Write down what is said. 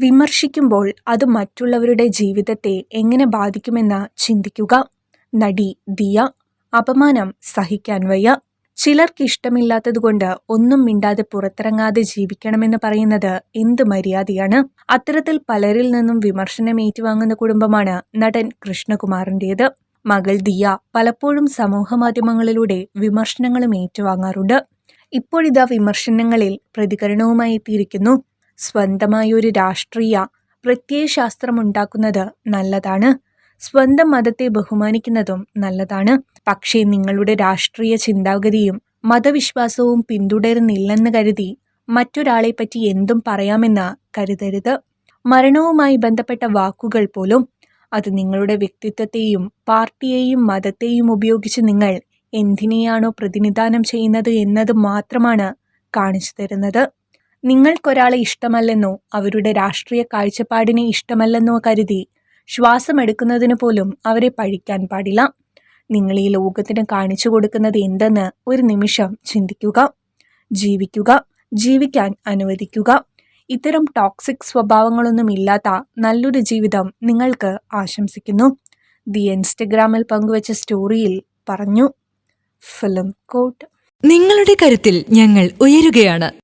വിമർശിക്കുമ്പോൾ അത് മറ്റുള്ളവരുടെ ജീവിതത്തെ എങ്ങനെ ബാധിക്കുമെന്ന് ചിന്തിക്കുക. നടി ദിയ അപമാനം സഹിക്കാൻ വയ്യ. ചിലർക്ക് ഇഷ്ടമില്ലാത്തതുകൊണ്ട് ഒന്നും മിണ്ടാതെ പുറത്തിറങ്ങാതെ ജീവിക്കണമെന്ന് പറയുന്നത് എന്ത് മര്യാദയാണ്? അത്തരത്തിൽ പലരിൽ നിന്നും വിമർശനം ഏറ്റുവാങ്ങുന്ന കുടുംബമാണ് നടൻ കൃഷ്ണകുമാറിന്റേത്. മകൾ ദിയ പലപ്പോഴും സമൂഹ മാധ്യമങ്ങളിലൂടെ വിമർശനങ്ങളും ഏറ്റുവാങ്ങാറുണ്ട്. ഇപ്പോഴിതാ വിമർശനങ്ങളിൽ പ്രതികരണവുമായി എത്തിയിരിക്കുന്നു. സ്വന്തമായി ഒരു രാഷ്ട്രീയ പ്രത്യയശാസ്ത്രമുണ്ടാക്കുന്നത് നല്ലതാണ്. സ്വന്തം മതത്തെ ബഹുമാനിക്കുന്നതും നല്ലതാണ്. പക്ഷേ നിങ്ങളുടെ രാഷ്ട്രീയ ചിന്താഗതിയും മതവിശ്വാസവും പിന്തുടരുന്നില്ലെന്ന് കരുതി മറ്റൊരാളെപ്പറ്റി എന്തും പറയാമെന്ന് കരുതരുത്. മരണവുമായി ബന്ധപ്പെട്ട വാക്കുകൾ പോലും അത് നിങ്ങളുടെ വ്യക്തിത്വത്തെയും പാർട്ടിയെയും മതത്തെയും ഉപയോഗിച്ച് നിങ്ങൾ എന്തിനെയാണോ പ്രതിനിധാനം ചെയ്യുന്നത് എന്നത് മാത്രമാണ് കാണിച്ചു തരുന്നത്. നിങ്ങൾക്കൊരാളെ ഇഷ്ടമല്ലെന്നോ അവരുടെ രാഷ്ട്രീയ കാഴ്ചപ്പാടിനെ ഇഷ്ടമല്ലെന്നോ കരുതി ശ്വാസമെടുക്കുന്നതിന് പോലും അവരെ പഴിക്കാൻ പാടില്ല. നിങ്ങൾ ഈ ലോകത്തിന് കാണിച്ചു കൊടുക്കുന്നത് എന്തെന്ന് ഒരു നിമിഷം ചിന്തിക്കുക ജീവിക്കുക ജീവിക്കാൻ അനുവദിക്കുക. ഇത്തരം ടോക്സിക് സ്വഭാവങ്ങളൊന്നും ഇല്ലാത്ത നല്ലൊരു ജീവിതം നിങ്ങൾക്ക് ആശംസിക്കുന്നു. ദി ഇൻസ്റ്റഗ്രാമിൽ പങ്കുവച്ച സ്റ്റോറിയിൽ പറഞ്ഞു. ഫിലിം കോട്ട്. നിങ്ങളുടെ കരുത്തിൽ ഞങ്ങൾ ഉയരുകയാണ്.